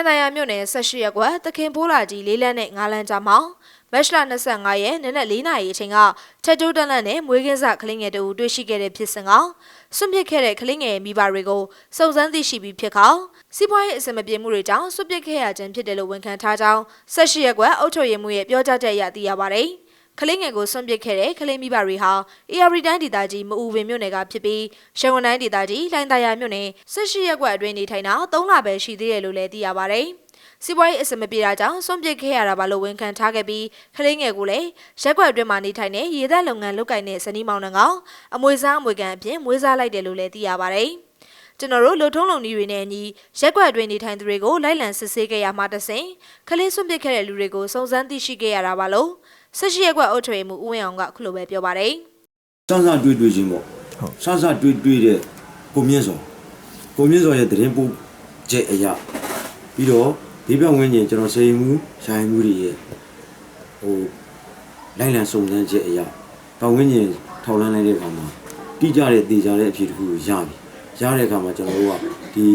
င်သာယာမြို့နယ်18ရပ်ကွက်တခင်ဖိုးလာကြီးလေးလန်းနဲ့၅လန်းကြားမှာမတ်လ25ရက်နေ့နက်4နာရီအချိန်ကချက်တိုးတန်းလန့်နဲ့မွေးကင်းစကလေးငယ်တို့တွေ့ရှိခဲ့တဲ့ဖြစ်စဉ်ကဆွန့်ပစ်ခဲ့တဲ့ကလေးငယ်ရဲ့မိဘတွေကိုစုံစမ်းသိရှိပြီးဖြစ်ခါစီးပွားရေးအဆင်မပြေမှုတွေကြောင့်ဆွန့်ပစ်ခဲ့ရခြင်းဖြစ်တယ်လို့ဝန်ခံထားကြောင်း18ရပ်ကွက်အုပ်ချုပ်ရေးမှူးရဲ့ပြောကြားချက်အရသိရပါတယ်။ ကလေးငယ်ကိုဆွန့်ပစ်ခဲ့တဲ့ကလေးမိဘတွေဟာ AR တိုင်းဒေသကြီးမအူပင်မြို့နယ်ကဖြစ်ပြီးရန်ကုန်တိုင်းဒေသကြီးလိုင်သာယာမြို့နယ်18ရပ်ကွက်အတွင်းနေထိုင်တာ3လပဲရှိသေးတယ်လို့လည်းသိရပါတယ်။စီးပွားရေးအဆင်မပြေတာကြောင့်ဆွန့်ပစ်ခဲ့ရတာပါလို့ဝန်ခံထားခဲ့ပြီးကလေးငယ်ကိုလည်းရက်ကွက်အတွင်းမှာနေထိုင်တဲ့ရေသက်လုပ်ငန်းလုပ်ကိုင်တဲ့ဇနီးမောင်နှံကအမွေစားအမွေကန်အပြင်မွေးစားလိုက်တယ်လို့လည်းသိရပါတယ်။ကျွန်တော်တို့လူထုံးလုံကြီးတွေနဲ့အညီရက်ကွက်အတွင်းနေထိုင်သူတွေကိုလိုက်လံစစ်ဆေးခဲ့ရမှတဆင်ကလေးဆွန့်ပစ်ခဲ့တဲ့လူတွေကိုစုံစမ်းသိရှိခဲ့ရတာပါလို့ ဆက်ရှိရက်ကွက်အုပ်ချုပ်ရေးမှူးဦးဝင်းအောင်ကအခုလိုပဲပြောပါတယ်။စစတွေ့တွေ့ချင်းပေါ့စစတွေ့တွေ့တဲ့ကိုမြင့်စောကိုမြင့်စောရဲ့သတင်းပို့ချက်အရာပြီးတော့ဒီဘက်ဝင်းကျင်ကျွန်တော်စေမှုရိုင်းမှုတွေရဲ့ဟိုလိုက်လံစုံစမ်းချက်အရာပတ်ဝင်းကျင်ထောက်လန်းလိုက်တဲ့အခါမှာတိကျတဲ့တေချာတဲ့အဖြေတစ်ခုကိုရပြီရတဲ့အခါမှာကျွန်တော်တို့ကဒီ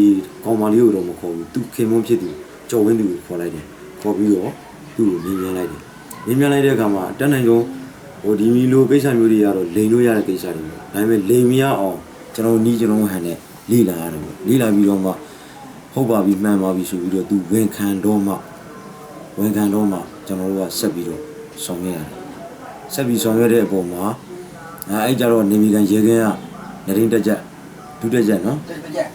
ကောင်မလေးကိုတော့မခေါ်ဘူးသူခင်မွန်းဖြစ်သူကြော်ဝင်းသူကိုခေါ်လိုက်တယ်ခေါ်ပြီးတော့သူ့ကိုမြင်မြင်လိုက်တယ် မြင်မြင်လိုက်တဲ့အခါမှာတန်းနိုင်ဆုံးဟိုဒီမီလိုကိစ္စမျိုးတွေကတော့လိန်လို့ရတဲ့ကိစ္စတွေပေါ့ဒါပေမဲ့လိန်မရအောင်ကျွန်တော်နီးကျွန်တော်ဟန်နဲ့လေ့လာရတယ်ပေါ့လေ့လာပြီးတော့မှဟုတ်ပါပြီမှန်ပါပြီဆိုပြီးတော့သူဝန်ခံတော့မှဝန်ခံတော့မှကျွန်တော်တို့ကဆက်ပြီးတော့ဆောင်ရွက်ရတယ်ဆက်ပြီးဆောင်ရွက်တဲ့အပေါ်မှာအဲအဲ့ကြတော့နေမီကန်ရေခင်းကနေရင်တက်ချက်ဒုတက်ချက်နော်တက်တက်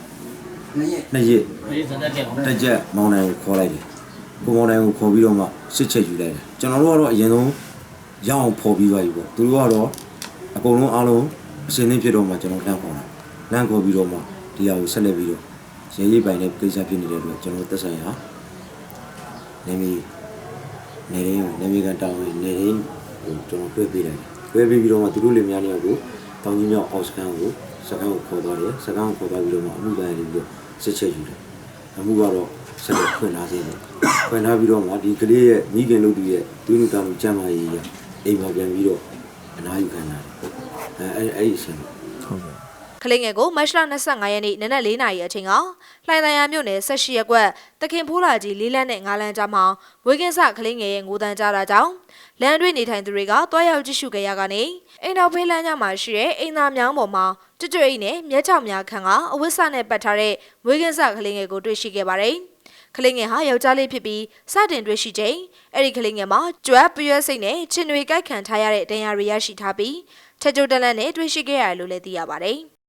နှစ်ရက်နှစ်ရက်ဒီစတဲ့ကောင်တက်ချက်မောင်နိုင်ကိုခေါ်လိုက်တယ် ကိုမောင်နိုင်ကိုခေါ်ပြီးတော့မှစစ်ချက်ယူလိုက်တယ်ကျွန်တော်တို့ကတော့အရင်ဆုံးရအောင်ဖော်ပြီးသွားပြီပေါ့သူတို့ကတော့အကုန်လုံးအားလုံးအစင်းသင်းဖြစ်တော့မှကျွန်တော်လမ်းခေါ်တာလမ်းခေါ်ပြီးတော့မှဒီဟာကိုဆက်လက်ပြီးတော့ရေရိပ်ပိုင်တဲ့ကိစ္စဖြစ်နေတဲ့အတွက်ကျွန်တော်သက်ဆိုင်ရာနေမီနေရင်းနေမီကန်တောင်းနေနေရင်းကိုကျွန်တော်တွေ့ပေးတယ်တွေ့ပေးပြီးတော့မှသူတို့လင်မယားနှစ်ယောက်ကိုတောင်းကြီးမြောက်အောက်စကန်ကိုစကန်ကိုခေါ်သွားတယ်စကန်ကိုခေါ်သွားပြီးတော့မှအမှုပိုင်းနေပြီးတော့စစ်ချက်ယူတယ်အမှုကတော့ ဆက်လက်ဖွင့်ထားသေးတယ်။ဖွင့်ထားပြီးတော့မှဒီကလေးရဲ့မိခင်တို့ရဲ့သူ့လူသားလူကျမ်းမာရေးရအိမ်မှာပြန်ပြီးတော့အနားယူခံတာ။အဲအဲ့အဲ့ဒီအဆင့်က လေးငယ်ကိုမတ်လ25ရက်နေ့နနက်4နာရီအချိန်ကလှိုင်သာယာမြို့နယ်18ရပ်ကွက်တခင်ဖိုးလာကြီးလေးလန်းနဲ့၅လန်းကြားမှာဝေကင်းစကလေးငယ်ရဲ့ငိုတန်းကြတာကြောင့်လမ်းတွင်းနေထိုင်သူတွေကတွားရောက်ကြည့်ရှုကြရကနေအိမ်တော်ဖေးလမ်းကြားမှာရှိတဲ့အိမ်သားမြောင်းပေါ်မှာကြွကြွအိမ်နဲ့မျက်ချောင်များခံကအဝိဆနဲ့ပတ်ထားတဲ့ဝေကင်းစကလေးငယ်ကိုတွေ့ရှိခဲ့ပါတယ်။ကလေးငယ်ဟာယောက်ျားလေးဖြစ်ပြီးစတင်တွေ့ရှိချိန်အဲ့ဒီကလေးငယ်မှာကြွက်ပြွဲစိတ်နဲ့ချင်တွေကြိုက်ခံထားရတဲ့ဒဏ်ရာတွေရရှိထားပြီးချက်ကျိုးတလန့်နဲ့တွေ့ရှိခဲ့ရတယ်လို့လည်းသိရပါတယ်။